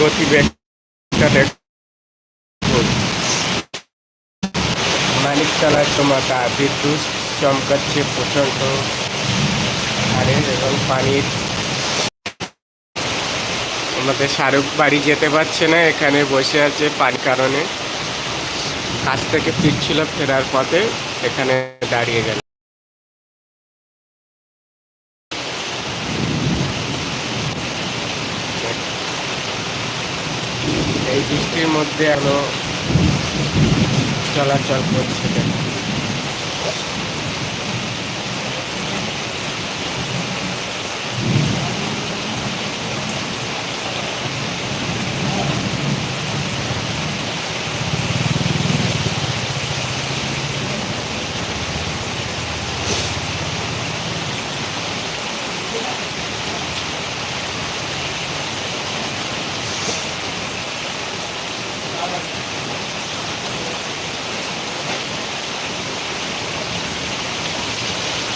গতি বেগটা দেখুন মানিকতলার তোমাকা বিদ্যুৎ চমকাচ্ছে প্রচণ্ড। হারে এবং পানির আমাদের শাহরুখ বাড়ি যেতে পারছে না, এখানে বসে আছে পানি কারণে। কাছ থেকে ফিরছিল, ফেরার পথে এখানে দাঁড়িয়ে গেল। এই বৃষ্টির মধ্যে আলো চলাচল করছে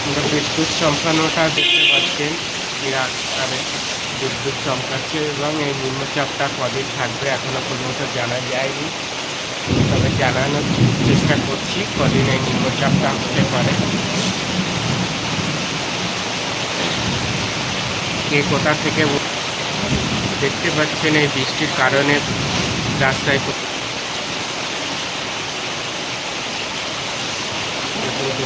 আমরা বিদ্যুৎ চমকানোটা দেখতে পাচ্ছেন। বিরাট আকারে বিদ্যুৎ চমকাচ্ছে এবং এই নিম্নচাপটা কদিন থাকবে এখনও পর্যন্ত জানা যায়নি। তবে জানানোর চেষ্টা করছি কদিন এই নিম্নচাপটা হতে পারে। কে কোথা থেকে দেখতে পাচ্ছেন এই বৃষ্টির কারণে রাস্তায়